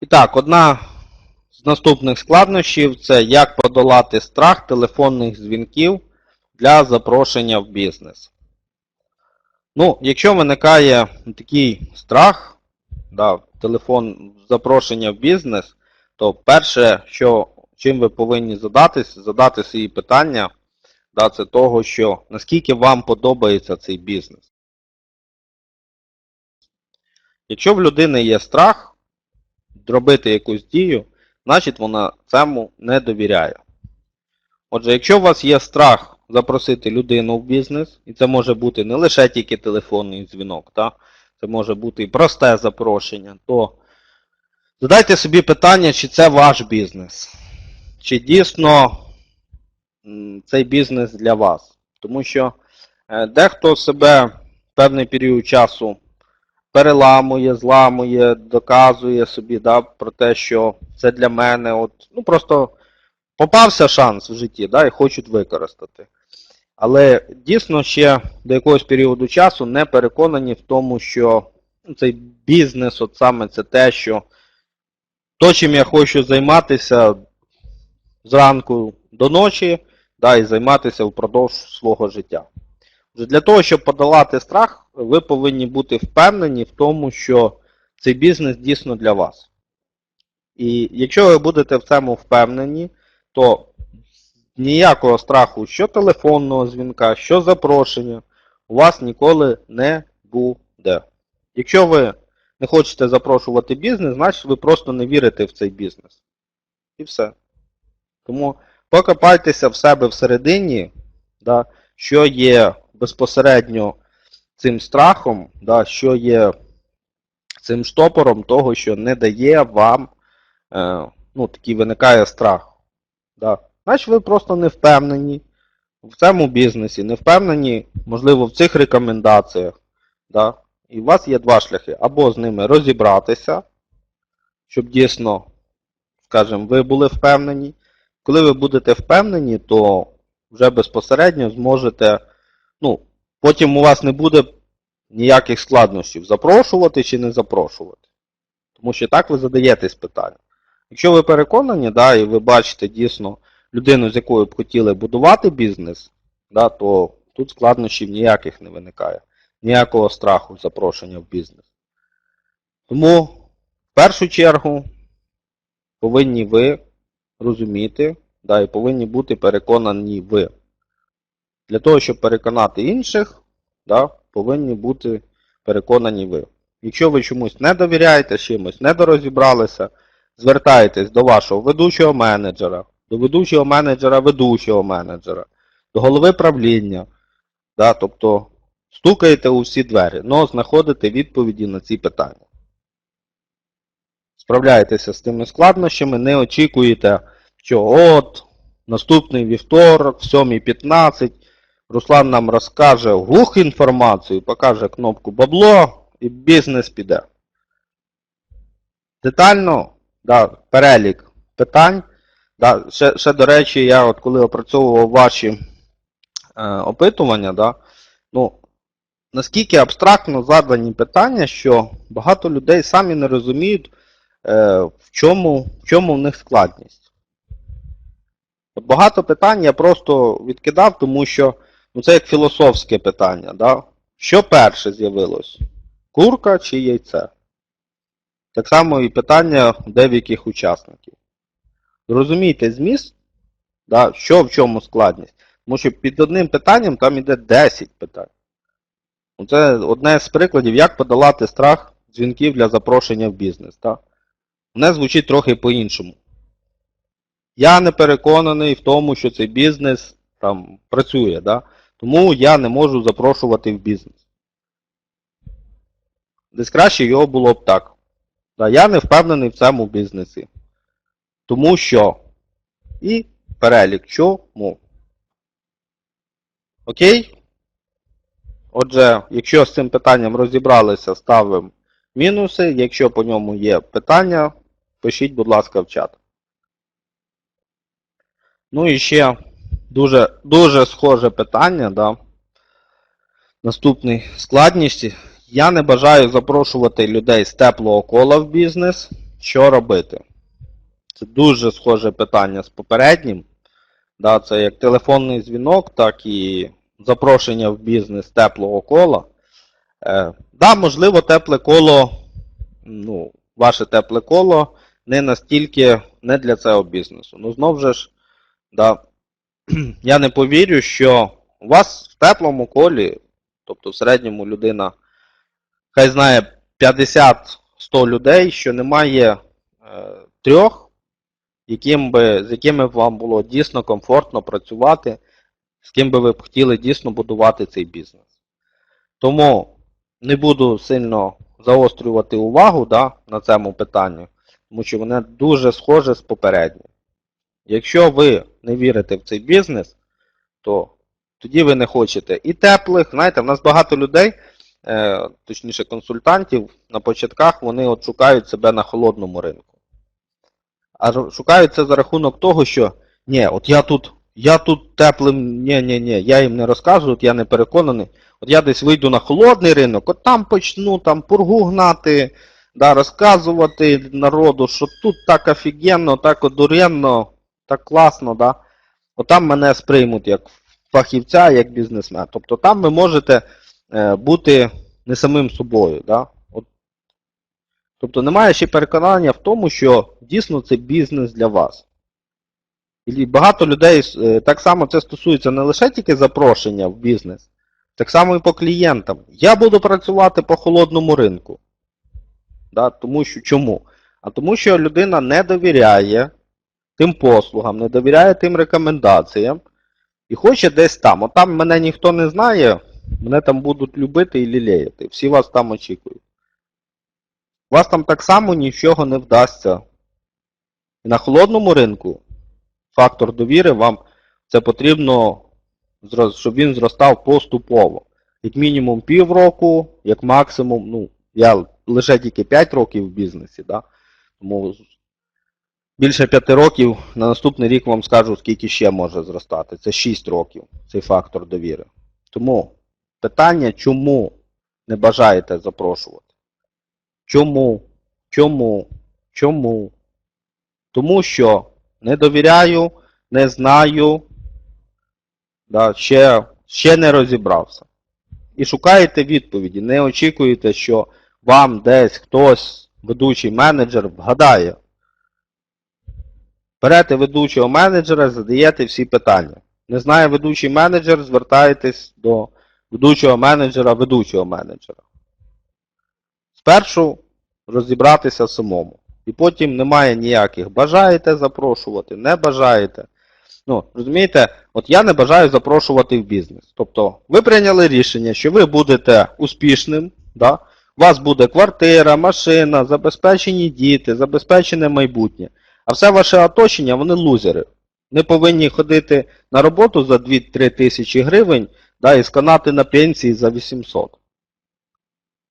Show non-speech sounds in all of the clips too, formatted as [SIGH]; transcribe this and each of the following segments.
І так, одна з наступних складнощів це як подолати страх телефонних дзвінків для запрошення в бізнес. Ну, якщо виникає такий страх, да, телефон запрошення в бізнес, то перше, що, чим ви повинні задатись, задати свої питання, да, це того, що наскільки вам подобається цей бізнес. Якщо в людини є страх зробити якусь дію, значить вона цьому не довіряє. Отже, якщо у вас є страх запросити людину в бізнес, і це може бути не лише тільки телефонний дзвінок, та? це може бути і просте запрошення, то задайте собі питання, чи це ваш бізнес, чи дійсно цей бізнес для вас. Тому що е, дехто себе певний період часу переламує, зламує, доказує собі да, про те, що це для мене. От, ну просто попався шанс в житті, да, і хочуть використати. Але дійсно ще до якогось періоду часу не переконані в тому, що ну, цей бізнес, от саме це те, що то, чим я хочу займатися зранку до ночі, да, і займатися впродовж свого життя. Для того, щоб подолати страх, ви повинні бути впевнені в тому, що цей бізнес дійсно для вас. І якщо ви будете в цьому впевнені, то ніякого страху, що телефонного дзвінка, що запрошення, у вас ніколи не буде. Якщо ви не хочете запрошувати бізнес, значить ви просто не вірите в цей бізнес. І все. Тому покопайтеся в себе всередині, да, що є безпосередньо цим страхом, да, що є цим штопором того, що не дає вам, е, ну, такий виникає страх. Да. Значить, ви просто не впевнені в цьому бізнесі, не впевнені, можливо, в цих рекомендаціях. Да. І у вас є два шляхи. Або з ними розібратися, щоб дійсно, скажімо, ви були впевнені. Коли ви будете впевнені, то вже безпосередньо зможете, ну, потім у вас не буде ніяких складнощів запрошувати чи не запрошувати. Тому що так ви задаєтесь питання. Якщо ви переконані, да, і ви бачите дійсно людину, з якою б хотіли будувати бізнес, да, то тут складнощів ніяких не виникає. Ніякого страху запрошення в бізнес. Тому в першу чергу повинні ви розуміти, да, і повинні бути переконані ви. Для того, щоб переконати інших, да, повинні бути переконані ви. Якщо ви чомусь не довіряєте, чимось не дорозібралися, звертайтесь до вашого ведучого менеджера, до ведучого менеджера ведучого менеджера, до голови правління. Да, тобто стукаєте у всі двері, але знаходите відповіді на ці питання. Справляєтеся з тими складнощами, не очікуєте, що от наступний вівторок, 7.15, Руслан нам розкаже глух інформацію, покаже кнопку бабло і бізнес піде. Детально, да, перелік питань. Да, ще, ще, до речі, я от коли опрацьовував ваші е, опитування, да, ну, наскільки абстрактно задані питання, що багато людей самі не розуміють, е, в, чому, в чому в них складність. От багато питань я просто відкидав, тому що ну, це як філософське питання. Да? Що перше з'явилось? Курка чи яйце? Так само і питання деяких учасників. Зрозумійте зміст, да, що в чому складність. Тому що під одним питанням там іде 10 питань. Ну, Це одне з прикладів, як подолати страх дзвінків для запрошення в бізнес. Так? Воно звучить трохи по-іншому. Я не переконаний в тому, що цей бізнес там працює, да? Тому я не можу запрошувати в бізнес. Десь краще його було б так. Да, я не впевнений в цьому бізнесі. Тому що. І перелік чому. Окей? Отже, якщо з цим питанням розібралися, ставимо мінуси. Якщо по ньому є питання, пишіть, будь ласка, в чат. Ну і ще дуже, дуже схоже питання, да. Наступний складність. Я не бажаю запрошувати людей з теплого кола в бізнес. що робити? Це дуже схоже питання з попереднім. Да, це як телефонний дзвінок, так і запрошення в бізнес теплого кола. Е, да, можливо, тепле коло, ну, ваше тепле коло не настільки не для цього бізнесу. Ну, знов же ж, да, [CLEARS THROAT] я не повірю, що у вас в теплому колі, тобто в середньому людина, хай знає 50-100 людей, що немає е, трьох, яким би, з якими б вам було дійсно комфортно працювати, з ким би ви б хотіли дійсно будувати цей бізнес. Тому не буду сильно заострювати увагу да, на цьому питанні, тому що воно дуже схоже з попереднім. Якщо ви не вірите в цей бізнес, то тоді ви не хочете і теплих. Знаєте, в нас багато людей, е, точніше консультантів, на початках вони от шукають себе на холодному ринку. А шукають це за рахунок того, що ні, от я тут, я тут теплим, ні, ні, ні, я їм не розкажу, от я не переконаний. От я десь вийду на холодний ринок, от там почну там пургу гнати, да, розказувати народу, що тут так офігенно, так одуренно, так класно, да. От там мене сприймуть як фахівця, як бізнесмена. Тобто там ви можете е, бути не самим собою. Да? От, тобто немає ще переконання в тому, що дійсно це бізнес для вас. І багато людей е, так само це стосується не лише тільки запрошення в бізнес, так само і по клієнтам. Я буду працювати по холодному ринку. Да? Тому що, чому? А тому що людина не довіряє тим послугам, не довіряє тим рекомендаціям і хоче десь там. От там мене ніхто не знає, мене там будуть любити і лілеяти. Всі вас там очікують. Вас там так само нічого не вдасться. І на холодному ринку фактор довіри вам це потрібно, щоб він зростав поступово. Як мінімум півроку, як максимум, ну, я лише тільки 5 років в бізнесі, да? тому більше 5 років на наступний рік вам скажу, скільки ще може зростати. Це 6 років, цей фактор довіри. Тому питання, чому не бажаєте запрошувати? Чому? Чому? Чому? Тому що не довіряю, не знаю, да, ще, ще не розібрався. І шукаєте відповіді. Не очікуєте, що вам десь хтось, ведучий менеджер, вгадає. Берете ведучого менеджера, задаєте всі питання. Не знає ведучий менеджер, звертаєтесь до ведучого менеджера, ведучого менеджера. Спершу розібратися самому. І потім немає ніяких. Бажаєте запрошувати, не бажаєте. Ну, розумієте, от я не бажаю запрошувати в бізнес. Тобто, ви прийняли рішення, що ви будете успішним, да? у вас буде квартира, машина, забезпечені діти, забезпечене майбутнє. А все ваше оточення, вони лузери. Не повинні ходити на роботу за 2-3 тисячі гривень да, і сканати на пенсії за 800.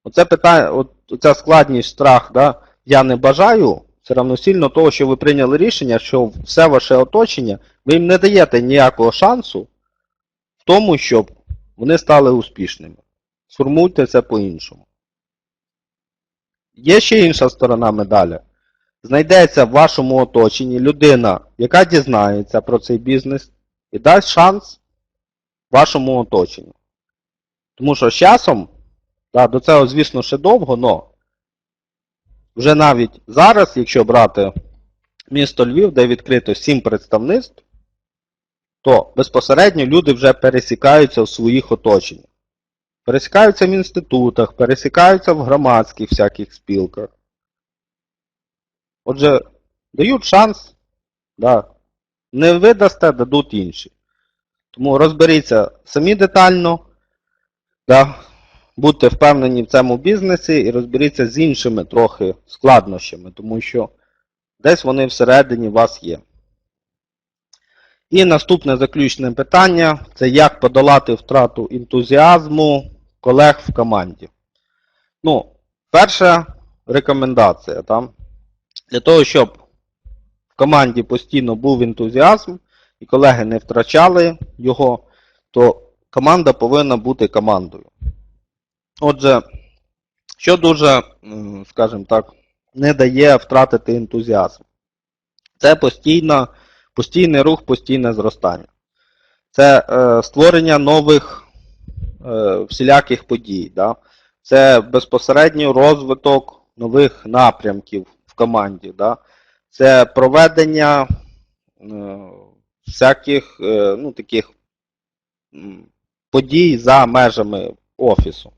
Оце питання, оця складність, страх, да, я не бажаю, це равносильно того, що ви прийняли рішення, що все ваше оточення, ви їм не даєте ніякого шансу в тому, щоб вони стали успішними. Сформуйте це по-іншому. Є ще інша сторона медалі. Знайдеться в вашому оточенні людина, яка дізнається про цей бізнес і дасть шанс вашому оточенню. Тому що з часом, да, до цього, звісно, ще довго, але вже навіть зараз, якщо брати місто Львів, де відкрито 7 представництв, то безпосередньо люди вже пересікаються в своїх оточеннях. Пересікаються в інститутах, пересікаються в громадських всяких спілках. Отже, дають шанс, да, не видасте, дадуть інші. Тому розберіться самі детально, да, будьте впевнені в цьому бізнесі і розберіться з іншими трохи складнощами, тому що десь вони всередині вас є. І наступне заключне питання це як подолати втрату ентузіазму колег в команді. Ну, перша рекомендація. Для того, щоб в команді постійно був ентузіазм і колеги не втрачали його, то команда повинна бути командою. Отже, що дуже, скажімо так, не дає втратити ентузіазм. Це постійно, постійний рух, постійне зростання. Це е, створення нових е, всіляких подій. Да? Це безпосередньо розвиток нових напрямків команді. Да? Це проведення е, всяких е, ну, таких подій за межами офісу.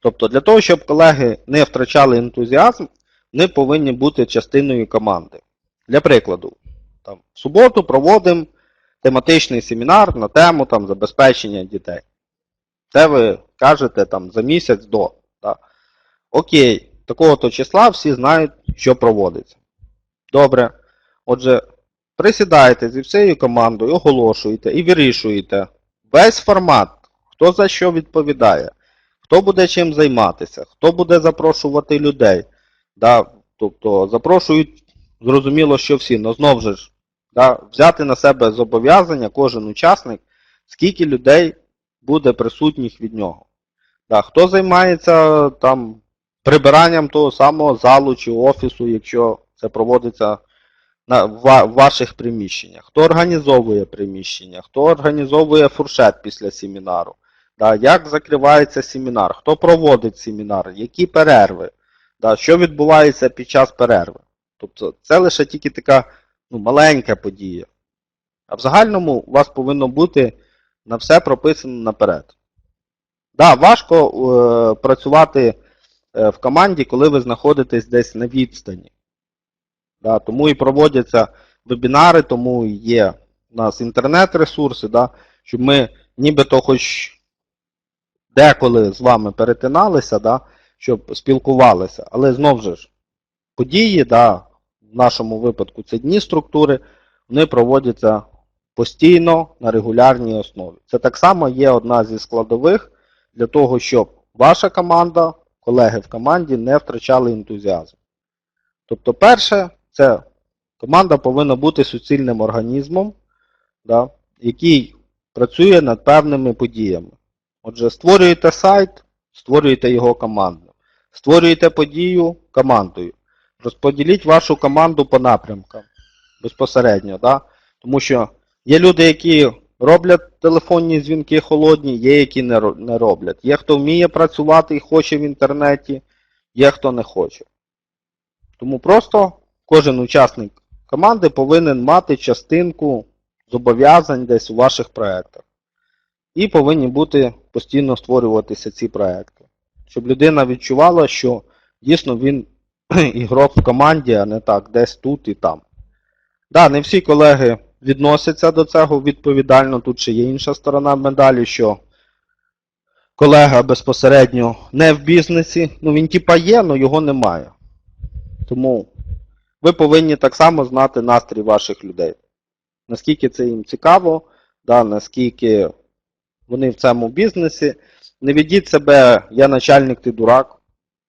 Тобто, для того, щоб колеги не втрачали ентузіазм, вони повинні бути частиною команди. Для прикладу, там, в суботу проводимо тематичний семінар на тему там, забезпечення дітей. Це ви кажете там, за місяць до. Да? Окей, такого-то числа всі знають, що проводиться. Добре. Отже, присідаєте зі всією командою, оголошуєте і вирішуєте весь формат, хто за що відповідає, хто буде чим займатися, хто буде запрошувати людей. Да? Тобто запрошують, зрозуміло, що всі, але знову ж, да, взяти на себе зобов'язання, кожен учасник, скільки людей буде присутніх від нього. Да, хто займається там прибиранням того самого залу чи офісу, якщо це проводиться на, в, ваших приміщеннях, хто організовує приміщення, хто організовує фуршет після семінару, да, як закривається семінар, хто проводить семінар, які перерви, да, що відбувається під час перерви. Тобто це лише тільки така ну, маленька подія. А в загальному у вас повинно бути на все прописано наперед. Да, важко е, працювати в команді, коли ви знаходитесь десь на відстані. Да, тому і проводяться вебінари, тому є у нас інтернет-ресурси, да, щоб ми нібито хоч деколи з вами перетиналися, да, щоб спілкувалися. Але знову ж, події, да, в нашому випадку це дні структури, вони проводяться постійно на регулярній основі. Це так само є одна зі складових для того, щоб ваша команда, колеги в команді не втрачали ентузіазм. Тобто, перше, це команда повинна бути суцільним організмом, да, який працює над певними подіями. Отже, створюєте сайт, створюєте його командно. Створюєте подію командою. Розподіліть вашу команду по напрямкам безпосередньо. Да? Тому що є люди, які роблять телефонні дзвінки холодні, є які не роблять. Є хто вміє працювати і хоче в інтернеті, є хто не хоче. Тому просто кожен учасник команди повинен мати частинку зобов'язань десь у ваших проєктах. І повинні бути постійно створюватися ці проекти. Щоб людина відчувала, що дійсно він [CLEARS THROAT] ігрок в команді, а не так, десь тут і там. Да, не всі колеги відносяться до цього відповідально. Тут ще є інша сторона медалі, що колега безпосередньо не в бізнесі. Ну він типа є, але його немає. Тому ви повинні так само знати настрій ваших людей. Наскільки це їм цікаво, да, наскільки вони в цьому бізнесі. Не ведіть себе, я начальник, ти дурак.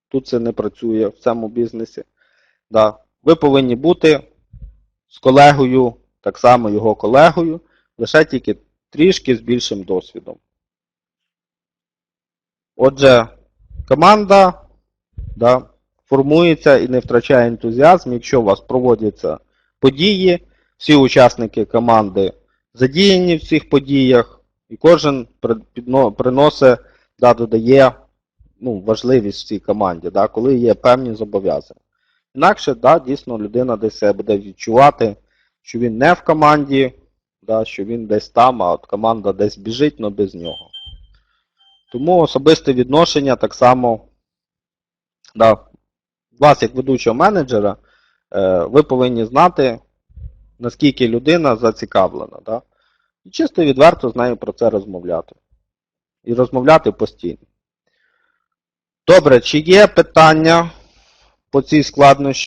Тут це не працює в цьому бізнесі. Да. Ви повинні бути з колегою, так само його колегою, лише тільки трішки з більшим досвідом. Отже, команда да, формується і не втрачає ентузіазм, якщо у вас проводяться події, всі учасники команди задіяні в цих подіях, і кожен при- приносить, да, додає ну, важливість в цій команді, да, коли є певні зобов'язання. Інакше, да, дійсно, людина десь себе буде відчувати, що він не в команді, да, що він десь там, а от команда десь біжить, але без нього. Тому особисте відношення так само, да, вас, як ведучого менеджера, е, ви повинні знати, наскільки людина зацікавлена. Да? І чисто відверто з нею про це розмовляти. І розмовляти постійно. Добре, чи є питання по цій складнощі?